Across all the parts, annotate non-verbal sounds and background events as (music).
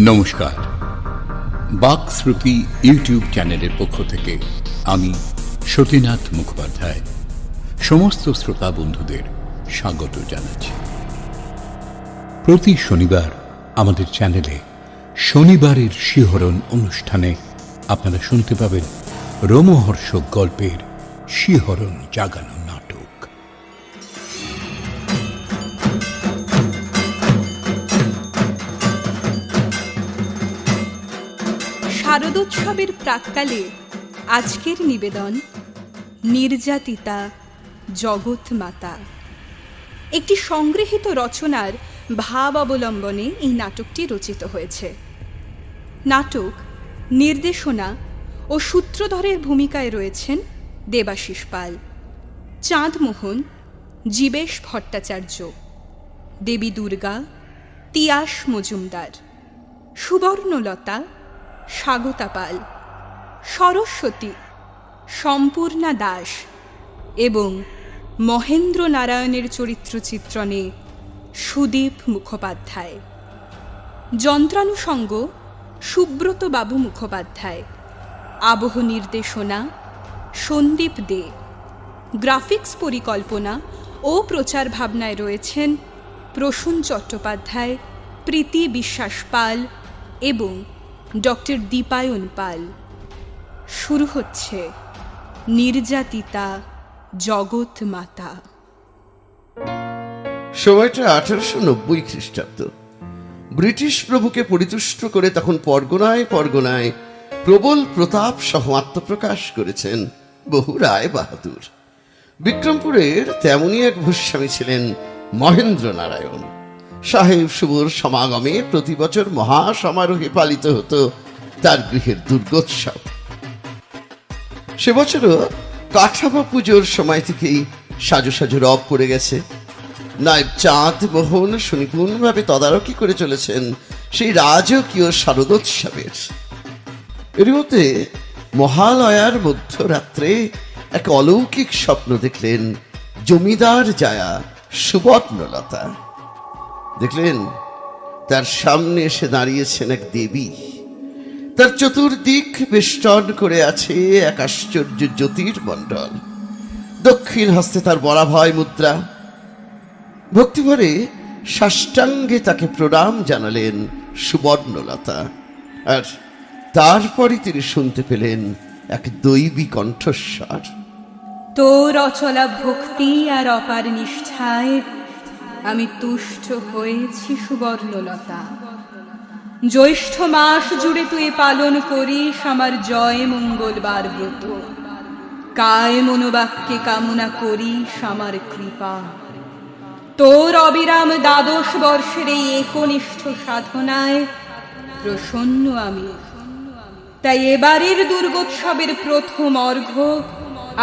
নমস্কার। বাক শ্রুতি ইউটিউব চ্যানেলের পক্ষ থেকে আমি সতীনাথ মুখোপাধ্যায়। সমস্ত শ্রোতা বন্ধুদের স্বাগত জানাচ্ছি। প্রতি শনিবার আমাদের চ্যানেলে শনিবারের শিহরণ অনুষ্ঠানে আপনারা শুনতে পাবেন রোমহর্ষক গল্পের শিহরণ জাগানো নাটক শারদোৎসবের প্রাককালে আজকের নিবেদন, নির্যাতিতা জগৎ মাতা একটি সংগৃহীত রচনার ভাব অবলম্বনে এই নাটকটি রচিত হয়েছে। নাটক, নির্দেশনা ও সূত্রধরের ভূমিকায় রয়েছেন দেবাশিস পাল, চাঁদমোহন, জীবেশ ভট্টাচার্য, দেবী দুর্গা, তিয়াস মজুমদার, সুবর্ণলতা স্বাগতা পাল সরস্বতী, সম্পূর্ণা দাস এবং মহেন্দ্র নারায়ণের চরিত্র চিত্রণে সুদীপ মুখোপাধ্যায়। যন্ত্রানুষঙ্গ সুব্রত বাবু মুখোপাধ্যায়। আবহ নির্দেশনা সন্দীপ দে। গ্রাফিক্স পরিকল্পনা ও প্রচার ভাবনায় রয়েছেন প্রসূন চট্টোপাধ্যায়, প্রীতি বিশ্বাস পাল এবং ডক্টর দীপায়ন পাল। শুরু হচ্ছে নির্যাতিতা জগৎ মাতা। সময়টা আঠারোশো নব্বই খ্রিস্টাব্দ। ব্রিটিশ প্রভুকে পরিতুষ্ট করে তখন পরগনায় পরগনায় প্রবল প্রতাপ সহ আত্মপ্রকাশ করেছেন বহু রায় বাহাদুর। বিক্রমপুরের তেমনই এক ভূস্বামী ছিলেন মহেন্দ্র নারায়ণ সাহেব শুভর সমাগমে প্রতি বছর মহা সমারোহে পালিত হতো তার গৃহের দুর্গোৎসব। সে বছরও কাঠামো পুজোর সময় থেকেই সাজো সাজো রব পড়ে গেছে। নায়ব চাঁদ, মোহন, সুনিপুণভাবে তদারকি করে চলেছেন সেই রাজকীয় শারদোৎসবের। এর মধ্যে মহালয়ার মধ্যরাত্রে এক অলৌকিক স্বপ্ন দেখলেন জমিদার জায়া সুবর্ণলতা। দেখলেন, তার সামনে এসে দাঁড়িয়েছেন এক দেবী। তার চতুর্দিক বেষ্টন করে আছে এক আশ্চর্য জ্যোতির্মণ্ডল। দক্ষিণ হস্তে তার বরাভয় মুদ্রা। ভক্তিভরে সাষ্টাঙ্গে তাকে প্রণাম জানালেন সুবর্ণলতা। আর তারপরই তিনি শুনতে পেলেন এক দৈবী কণ্ঠস্বর। তোর অচলা ভক্তি আর অপার নিষ্ঠায় আমি তুষ্ট হয়েছি, সুবর্ণলতা। জ্যৈষ্ঠ মাস জুড়ে তুই পালন করিস আমার জয় মঙ্গলবার ব্রত। কায় মনোবাক্যে কামনা করিস আমার কৃপা। তোর অবিরাম দ্বাদশ বর্ষের এই একনিষ্ঠ সাধনায় প্রসন্ন আমি। তাই এবারের দুর্গোৎসবের প্রথম অর্ঘ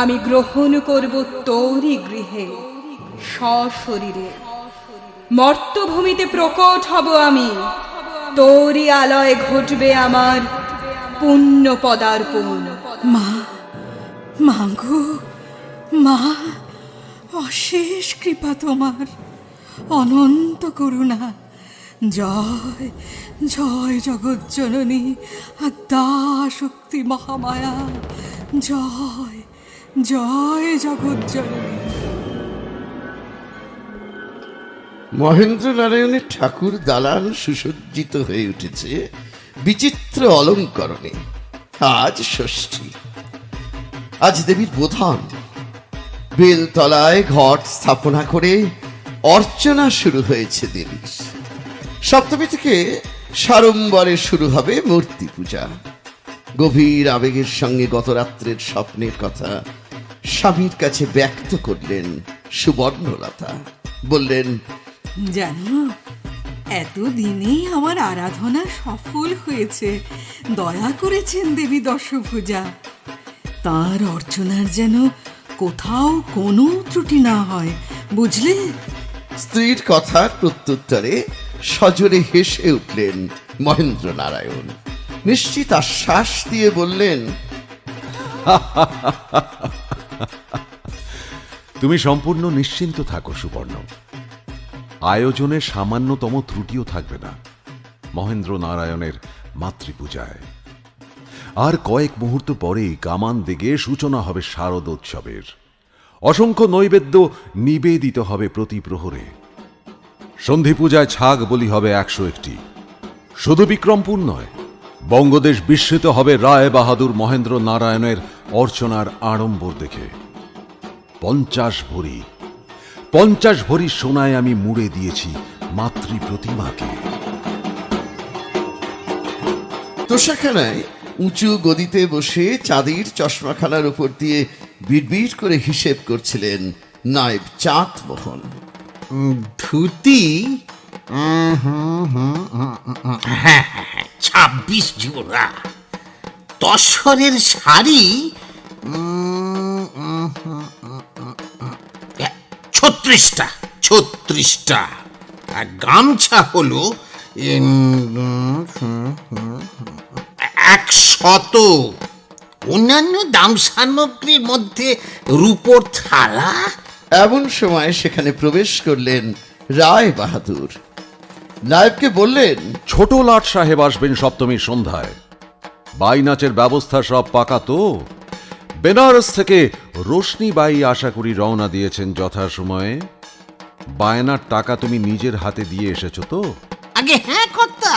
আমি গ্রহণ করব তোরই গৃহে সশরীরে মর্তভূমিতে প্রকট হব আমি। তোরই আলয় ঘটবে আমার পুণ্য পদার্পণ। মা মাগো মা, অশেষ কৃপা তোমার। অনন্ত করুণা। জয় জয় জগজ্জননী আদ্যা শক্তি মহামায়া। জয় জয় জগজ্জননী। মহেন্দ্র নারায়ণের ঠাকুর দালান সুসজ্জিত হয়ে উঠেছে বিচিত্র অলঙ্করণে। আজ ষষ্ঠী। আজ দেবীর বোধন। বেলতলায় ঘট স্থাপনা করে অর্চনা শুরু হয়েছে দেবীর। সপ্তমী থেকে সাড়ম্বরে শুরু হবে মূর্তি পূজা। গভীর আবেগের সঙ্গে গত রাত্রের স্বপ্নের কথা স্বামীর কাছে ব্যক্ত করলেন সুবর্ণলতা। বললেন জানো এতদিনেই আমার আরাধনা সফল হয়েছে। দয়া করেছেন দেবী দশভূজা। তার অর্চনার যেন কোথাও কোনো ত্রুটি না হয় বুঝলে? স্ত্রীর কথার প্রত্যুত্তরে সজোরে হেসে উঠলেন মহেন্দ্র নারায়ণ নিশ্চিত আশ্বাস দিয়ে বললেন তুমি সম্পূর্ণ নিশ্চিন্ত থাকো সুবর্ণ। আয়োজনে সামান্যতম ত্রুটিও থাকবে না। মহেন্দ্র নারায়ণের মাতৃপূজায়। আর কয়েক মুহূর্ত পরেই কামান দিকে সূচনা হবে শারদোৎসবের অসংখ্য নৈবেদ্য নিবেদিত হবে প্রতি প্রহরে। সন্ধি পূজায় ছাগ বলি হবে একশো একটি। শুধু বিক্রমপুর নয়, বঙ্গদেশ বিস্মিত হবে রায় বাহাদুর মহেন্দ্র নারায়ণের অর্চনার আড়ম্বর দেখে। পঞ্চাশ ভরি পঞ্চাশ ভরি সোনায় আমি মুড়ে দিয়েছি মাতৃ প্রতিমাকে তোষাখানায় উঁচু গদিতে বসে চাঁদির চশমাখানার উপর দিয়ে বিড়বিড় করে হিসেব করছিলেন নায়েব চাঁদ মোহন ধুতি? হ্যাঁ হ্যাঁ, হ্যাঁ, ছাব্বিশ জোড়া। তসরের শাড়ি ছত্রিশটা ছত্রিশটা। আর গামছা হলো হুম, একশত। অন্যান্য দাম সামগ্রীর মধ্যে রূপোর থালা? এমন সময় সেখানে প্রবেশ করলেন রায় বাহাদুর। নায়েবকে বললেন ছোট লাট সাহেব আসবেন সপ্তমীর সন্ধ্যায়। বাইনাচের ব্যবস্থা সব পাকা তো? বেনারস থেকে রোশনি বাই আশা করি রওনা দিয়েছেন যথাসময়ে। বায়নার টাকা তুমি নিজের হাতে দিয়ে এসেছ তো? আগে হ্যাঁ কর্তা।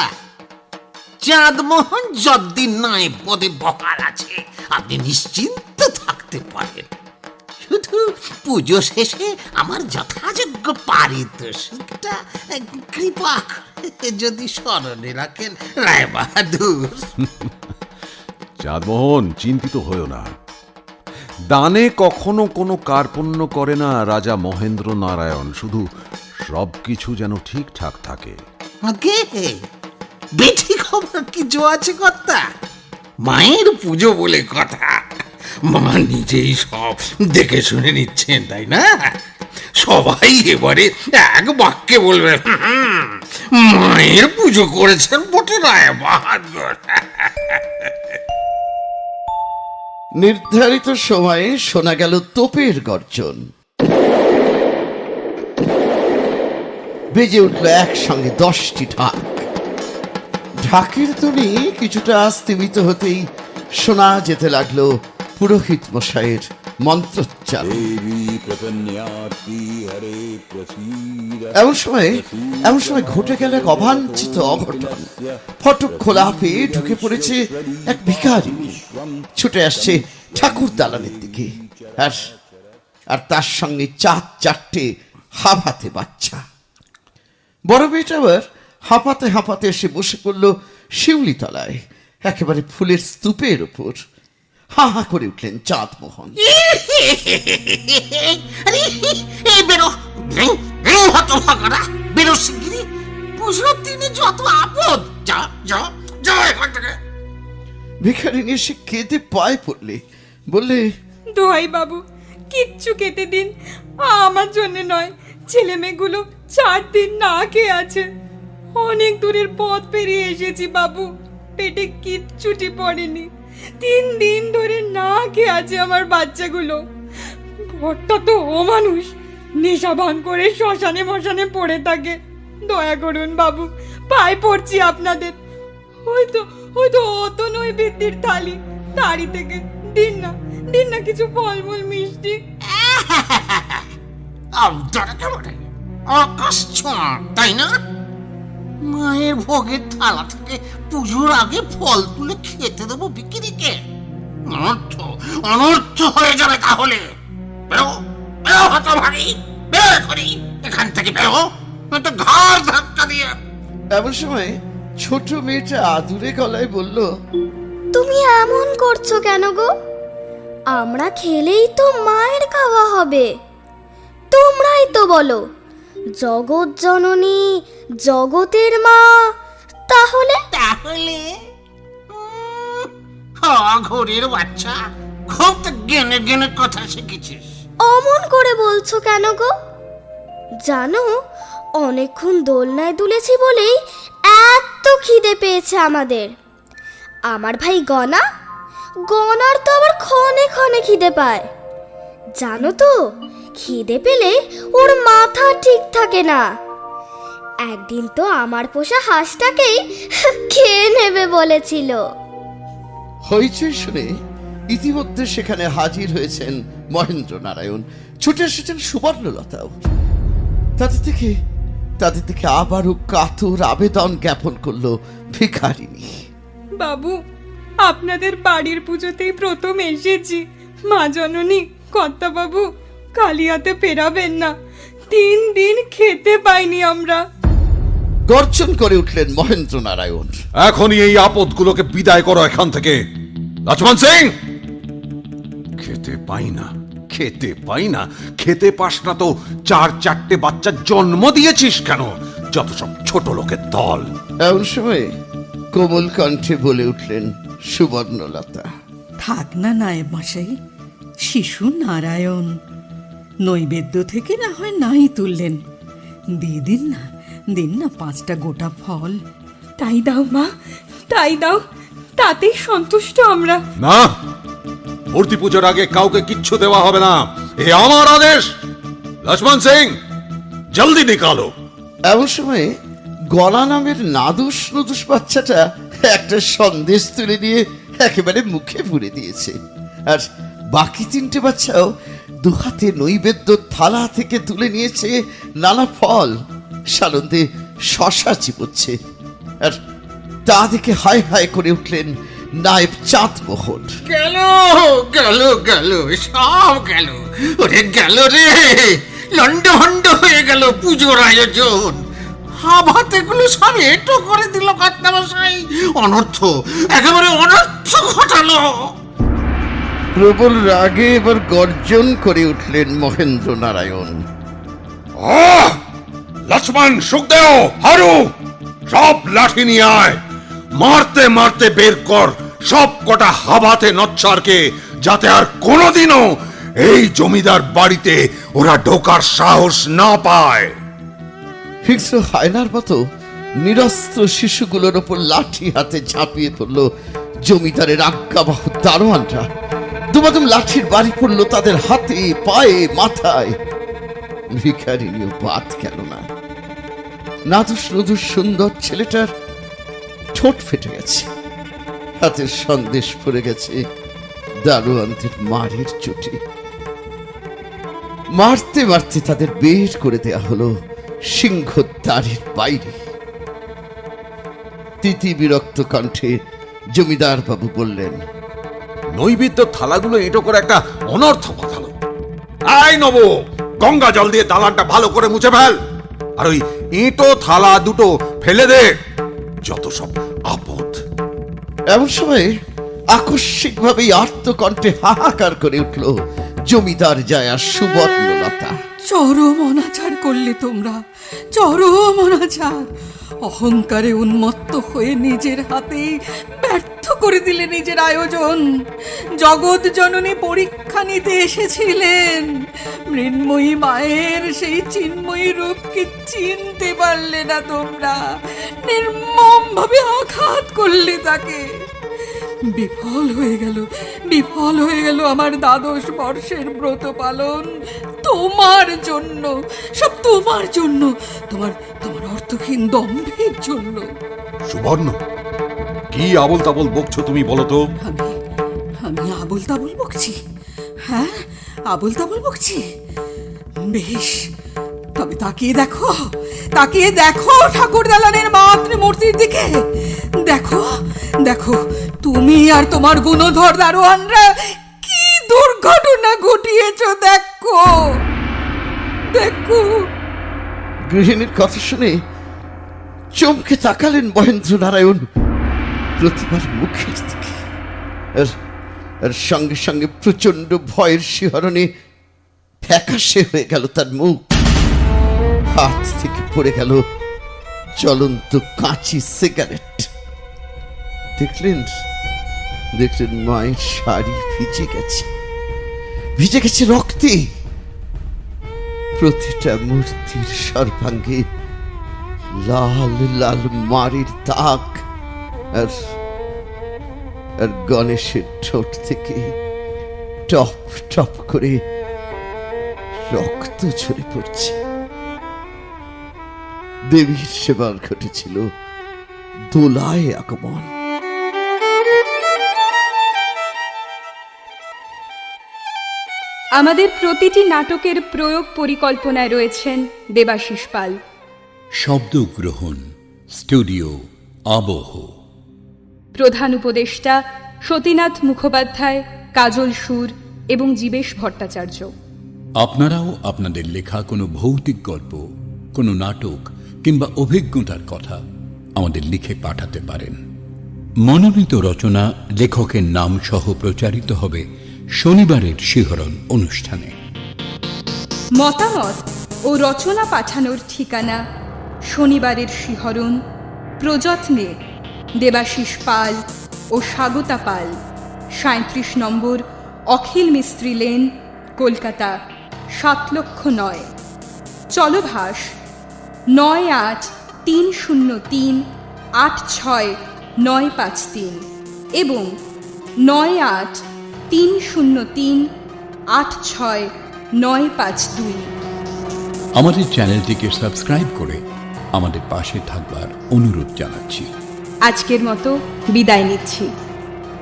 চাঁদমোহন যদ্দিন নয় পদে বহাল আছে আপনি নিশ্চিন্ত থাকতে পারেন। শুধু পুজো শেষে আমার যথাযোগ্য পারিতোষিকটা কৃপা যদি স্মরণে রাখেন রায় বাহাদুর চাঁদমোহন চিন্তিত হয়েও না। দানে কখনো কোনো কার্পণ্য করে না রাজা মহেন্দ্র নারায়ণ শুধু সবকিছু যেন ঠিকঠাক থাকে। কিছু আছে কর্তা? মায়ের পুজো বলে কথা। মা নিজেই সব দেখে শুনে নিচ্ছেন, তাই না? সবাই এবারে এক বাক্যে বলবে মায়ের পুজো করেছেন বটে রায় বাহাদুর নির্ধারিত সময়ে শোনা গেল তোপের গর্জন। বেজে উঠল একসঙ্গে দশটি ঢাক। ঢাকের তুমি কিছুটা স্তীমিত হতেই শোনা যেতে লাগল পুরোহিত মশাইয়ের মন্ত্রোচ্চারণ। এমন সময় এমন সময় ঘটে গেল এক অবাঞ্ছিত অঘটন। ফটক খোলা পেয়ে ঢুকে পড়েছে এক ভিখারি। ছুটে আসছে ঠাকুর দালানের দিকে। আর আর তার সঙ্গে চার চারটে হাফাতে বাচ্চা। বড় মেয়েটা আবার হাঁপাতে হাঁপাতে এসে বসে পড়ল শিউলি তলায় একেবারে ফুলের স্তূপের ওপর হা হা করে উঠলেন চাঁদ মোহন আরে এই বেরো। হত ভাগরা বেরো শিগগিরি পুজোর দিনে যত আপদ যা যা যা এখান থেকে। ভিখারিনী এসে কেঁদে পায়ে পড়লে বললে দোহাই বাবু কিচ্ছু খেতে দিন। আমার জন্য নয় ছেলে মেয়েগুলো চার দিন না খেয়ে আছে। অনেক দূরের পথ পেরিয়ে এসেছি বাবু পেটে কিচ্ছুটি পড়েনি। তিন দিন ধরে না খেয়ে আছে আমার বাচ্চাগুলো। ঘরটা তো ও মানুষ নেশা করে শ্মশানে মশানে পড়ে থাকে। দয়া করুন বাবু, পায়ে পড়ছি আপনাদের। হয়তো হয়তো অত নৈবেদ্যের থালি। তাড়ি থেকে দিন না দিন না কিছু ফলমূল, মিষ্টি। (laughs) তাই না? মায়ের ভোগের থালা থেকে পুজোর আগে ফল তুলে খেতে দেবো বিক্রিকে। অনর্থ অনর্থ হয়ে যাবে তাহলে। বেরো বেরো হত ভারী বের করি এখান থেকে বেরো। নয়তো ঘর ধাক্কা দিয়ে। এমন সময় ছোট মেয়েটা আদুরে গলায় বলল তুমি এমন করছ কেন গো? আমরা খেলেই তো মায়ের খাওয়া হবে। তোমরাই তো বলো জগৎ জননী জগতের মা তাহলে? তাহলে? ঘড়ির বাচ্চা। খুব তো গেনে গেনে কথা শিখেছিস। অমন করে বলছো কেন গো? জানো অনেকক্ষণ দোলনায় দুলেছি বলেই এত খিদে পেয়েছে আমাদের। আমার ভাই গনা? গনার তো আবার ক্ষণে ক্ষণে খিদে পায়। জানো তো খিদে পেলে ওর মাথা ঠিক থাকে না। একদিন তো আমার পোষা হাঁসটাকেই খেয়ে নেবে বলেছিল। হইচই শুনে ইতিমধ্যে সেখানে হাজির হয়েছেন মহেন্দ্র নারায়ণ ছুটে এসেছেন সুবর্ণলতাও। তাদের থেকে তাদের থেকে আবারও কাতর আবেদন জ্ঞাপন করল ভিখারিনী বাবু আপনাদের বাড়ির পুজোতেই প্রথম এসেছি মা জননী কর্তা বাবু কালিয়াতে পেরাবেন না। তিন দিন খেতে পাইনি আমরা। গর্জন করে উঠলেন মহেন্দ্র নারায়ণ। এখনই এই আপদগুলোকে বিদায় করো এখান থেকে। লক্ষ্মণ সিং! খেতে পাই না খেতে পাই না খেতে পাস না তো চার চারটে বাচ্চা জন্ম দিয়েছিস কেন? যত সব ছোট লোকের দল। এমন সময় কোমল কণ্ঠে বলে উঠলেন সুবর্ণলতা। থাক না নায়েব মশাই শিশু নারায়ণ। নৈবেদ্য থেকে না হয় নাই তুললেন। দিয়ে দিন না দিন না পাঁচটা গোটা ফল। তাই দাও মা তাই দাও তাতেই সন্তুষ্ট আমরা। না মূর্তি পুজোর আগে কাউকে কিচ্ছু দেওয়া হবে না। এ আমার আদেশ। লক্ষ্মণ সিং জলদি নিকালো। এমন সময় গলা নামের নাদুস নদুস বাচ্চাটা একটা সন্দেশ তুলে নিয়ে একেবারে মুখে পুরে দিয়েছে। আর বাকি তিনটে বাচ্চাও দু হাতে নৈবেদ্য থালা থেকে তুলে নিয়েছে নানা ফল। সানন্দে শশা চিপচ্ছে আর তা দেখে হায় হায় করে উঠলেন নায়েব চাঁদ মোহন গেল গেল গেল সব গেল। ওরে গেল রে লন্ড ভন্ড হয়ে গেল পুজোর আয়োজন। হাবাতেগুলো সব এটো করে দিল কর্তামশাই। অনর্থ একেবারে অনর্থ ঘটালো। প্রবল রাগে এবার গর্জন করে উঠলেন মহেন্দ্র নারায়ণ আহ! লক্ষ্মণ সুখদেও হারু, সব লাঠি নিয়ে আয়। মারতে মারতে বের কর, সব কটা হাবাতে নচ্ছারকে, যাতে আর কোনোদিনও এই জমিদার বাড়িতে ওরা ঢোকার সাহস না পায়। হিংস্র হায়নার মতো নিরস্ত্র শিশুগুলোর ওপর লাঠি হাতে ঝাঁপিয়ে পড়ল জমিদারের আজ্ঞাবাহ দারোয়ানরা। দুমাদুম লাঠির বাড়ি পড়ল তাদের হাতে, পায়ে, মাথায়। ভিখারিনীও বাদ গেল না। নাদুস নদুস সুন্দর ছেলেটার ঠোঁট ফেটে গেছে। হাতের সন্দেশ পড়ে গেছে দারোয়ানদের মারের চোটে। মারতে মারতে তাদের বের করে দেয়া হলো সিংহদ্বারের বাইরে। তিতি বিরক্ত কণ্ঠে জমিদার বাবু বললেন, নৈবেদ্য থালাগুলো এটো করে একটা অনর্থ পাঠালো। আই নব, গঙ্গা জল দিয়ে দালানটা ভালো করে মুছে ফেল। আর ওই এঁটো থালা দুটো ফেলে দে। যত সব আপদ। এমন সময় আকস্মিকভাবেই আর্তকণ্ঠে হাহাকার করে উঠল জমিদার জায়া সুবর্ণলতা। চরম অনাচার করলে তোমরা চরম অনাচার। অহংকারে উন্মত্ত হয়ে নিজের হাতে ব্যর্থ করে দিলে নিজের আয়োজন। জগৎ জননী পরীক্ষা নিতে এসেছিলেন। মৃন্ময়ী মায়ের সেই চিন্ময়ী রূপকে চিনতে পারলে না তোমরা। নির্মম ভাবে আঘাত করলে তাকে। বিফল হয়ে গেল বিফল হয়ে গেল আমার দ্বাদশ বর্ষের ব্রত পালন। তোমার জন্য সব তোমার জন্য তোমার তোমার অর্থহীন দম্ভের জন্য। সুবর্ণ কি আবল তাবল বকছো তুমি বলো তো? আমি আবল তাবল বকছি? হ্যাঁ আবল তাবল বকছি। বেশ, তবে তাকিয়ে দেখো তাকিয়ে দেখো ঠাকুর দালানের মাতৃমূর্তির দিকে। দেখো দেখো, তুমি আর তোমার গুণধর দারোয়ানরা কি দুর্ঘটনা ঘটিয়েছ, দেখো। দেখো। গৃহিণীর কথা শুনে চমকে তাকালেন মহেন্দ্র নারায়ণ প্রতিবার মুখের দিকে। আর সঙ্গে সঙ্গে প্রচণ্ড ভয়ের শিহরণে ফ্যাকাশে হয়ে গেল তার মুখ। হাত থেকে পড়ে গেল চলন্ত কাঁচি সিগারেট। দেখলেন? দেখলেন মায়ের শাড়ি ভিজে গেছে। ভিজে গেছে রক্তে। প্রতিটা মূর্তির সর্বাঙ্গে লাল লাল মারির দাগ আর আর গণেশের ঠোঁট থেকে টপ টপ করে রক্ত ঝরে পড়ছে। দেবীর সেবার ঘটেছিল দোলায় আগমন। আমাদের প্রতিটি নাটকের প্রয়োগ পরিকল্পনায় রয়েছেন দেবাশিস পাল। শব্দ গ্রহণ স্টুডিও আবহ। প্রধান উপদেষ্টা সতীনাথ মুখোপাধ্যায় কাজল সুর এবং জীবেশ ভট্টাচার্য। আপনারাও আপনাদের লেখা কোনো ভৌতিক গল্প কোনো নাটক কিংবা অভিজ্ঞতার কথা আমাদের লিখে পাঠাতে পারেন। মনোনীত রচনা লেখকের নাম সহ প্রচারিত হবে শনিবারের শিহরণ অনুষ্ঠানে। মতামত ও রচনা পাঠানোর ঠিকানা শনিবারের শিহরণ প্রযত্নে দেবাশিস পাল ও স্বাগতা পাল। সাঁত্রিশ নম্বর অখিল মিস্ত্রি লেন, কলকাতা, সাত লক্ষ নয়। চলভাস নয় আট তিন শূন্য তিন, আট ছয় নয় পাঁচ তিন এবং নয় আট তিন শূন্য তিন, আট ছয় নয় পাঁচ দুই। আমাদের চ্যানেলটিকে সাবস্ক্রাইব করে আমাদের পাশে থাকবার অনুরোধ জানাচ্ছি। আজকের মতো বিদায় নিচ্ছি।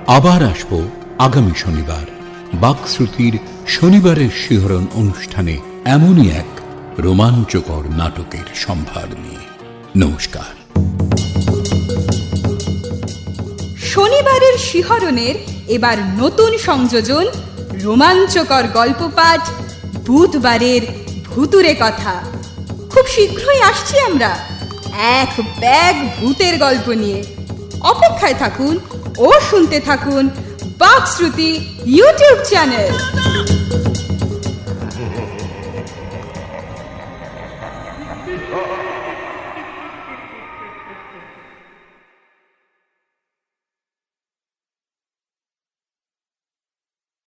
আবার আসব আগামী শনিবার। বাকশ্রুতির শনিবারের শিহরণ অনুষ্ঠানে এমনই এক রোমাঞ্চকর নাটকের সম্ভার নিয়ে। নমস্কার। শনিবারের শিহরণের এবার নতুন সংযোজন রোমাঞ্চকর গল্প পাঠ বুধবারের ভূতুরে কথা। খুব শীঘ্রই আসছি আমরা। এক ব্যাগ ভূতের গল্প নিয়ে। অপেক্ষায় থাকুন ও শুনতে থাকুন বাকশ্রুতি ইউটিউব চ্যানেল।